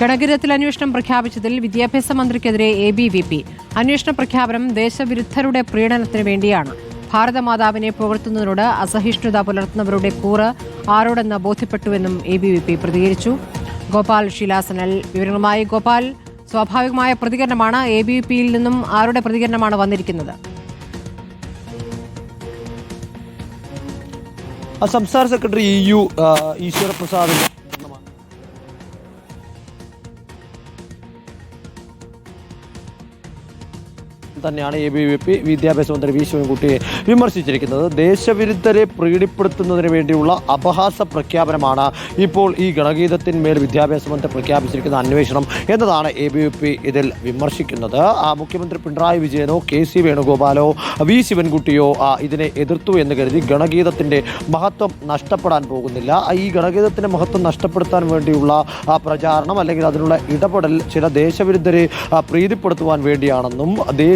ഗണഗിരത്തിൽ അന്വേഷണം പ്രഖ്യാപിച്ചതിൽ വിദ്യാഭ്യാസ മന്ത്രിക്കെതിരെ എ ബി വി പി അന്വേഷണ പ്രഖ്യാപനം ദേശവിരുദ്ധരുടെ പ്രീണനത്തിന് വേണ്ടിയാണ്. ഭാരതമാതാവിനെ പുകഴ്ത്തുന്നതിനോട് അസഹിഷ്ണുത പുലർത്തുന്നവരുടെ കൂറ് ആരോടെന്ന് ബോധ്യപ്പെട്ടുവെന്നും എ ബി വി പി പ്രതികരിച്ചു. ഗോപാൽ ഷീലാസനൽ വിവരങ്ങളുമായി ഗോപാൽ. സ്വാഭാവികമായ പ്രതികരണമാണ് എ ബി വി പിയിൽ നിന്നും ആരുടെ പ്രതികരണമാണ് വന്നിരിക്കുന്നത്? സംസ്ഥാന സെക്രട്ടറി ഇ യു ആ, തന്നെയാണ് എ ബി വി പി വിദ്യാഭ്യാസ മന്ത്രി വി ശിവൻകുട്ടിയെ വിമർശിച്ചിരിക്കുന്നത്. ദേശവിരുദ്ധരെ പ്രീണിപ്പെടുത്തുന്നതിന് വേണ്ടിയുള്ള അപഹാസ പ്രഖ്യാപനമാണ് ഇപ്പോൾ ഈ ഗണഗീതത്തിന്മേൽ വിദ്യാഭ്യാസ മന്ത്രി പ്രഖ്യാപിച്ചിരിക്കുന്ന അന്വേഷണം എന്നതാണ് എ ബി വി പി ഇതിൽ വിമർശിക്കുന്നത്. മുഖ്യമന്ത്രി പിണറായി വിജയനോ കെ സി വേണുഗോപാലോ വി ശിവൻകുട്ടിയോ ഇതിനെ എതിർത്തു എന്ന് കരുതി ഗണഗീതത്തിന്റെ മഹത്വം നഷ്ടപ്പെടാൻ പോകുന്നില്ല. ഈ ഗണഗീതത്തിന്റെ മഹത്വം നഷ്ടപ്പെടുത്താൻ വേണ്ടിയുള്ള പ്രചാരണം അല്ലെങ്കിൽ അതിനുള്ള ഇടപെടൽ ചില ദേശവിരുദ്ധരെ പ്രീതിപ്പെടുത്തുവാൻ വേണ്ടിയാണെന്നും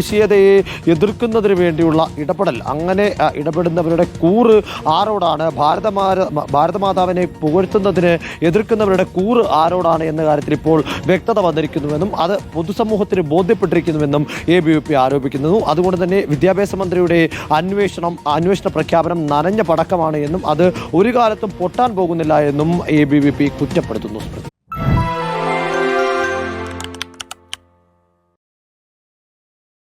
ദേശീയതയെ എതിർക്കുന്നതിന് വേണ്ടിയുള്ള ഇടപെടൽ. അങ്ങനെ ഇടപെടുന്നവരുടെ കൂറ് ആരോടാണ്? ഭാരതമാര ഭാരതമാതാവിനെ പുകഴ്ത്തുന്നതിന് എതിർക്കുന്നവരുടെ കൂറ് ആരോടാണ് എന്ന കാര്യത്തിൽ ഇപ്പോൾ വ്യക്തത വന്നിരിക്കുന്നുവെന്നും അത് പൊതുസമൂഹത്തിന് ബോധ്യപ്പെട്ടിരിക്കുന്നുവെന്നും എ ബി വി പി ആരോപിക്കുന്നു. അതുകൊണ്ട് തന്നെ വിദ്യാഭ്യാസ മന്ത്രിയുടെ അന്വേഷണം അന്വേഷണ പ്രഖ്യാപനം നനഞ്ഞ പടക്കമാണ് എന്നും അത് ഒരു കാലത്തും പൊട്ടാൻ പോകുന്നില്ല എന്നും എ ബി വി പി കുറ്റപ്പെടുത്തുന്നു.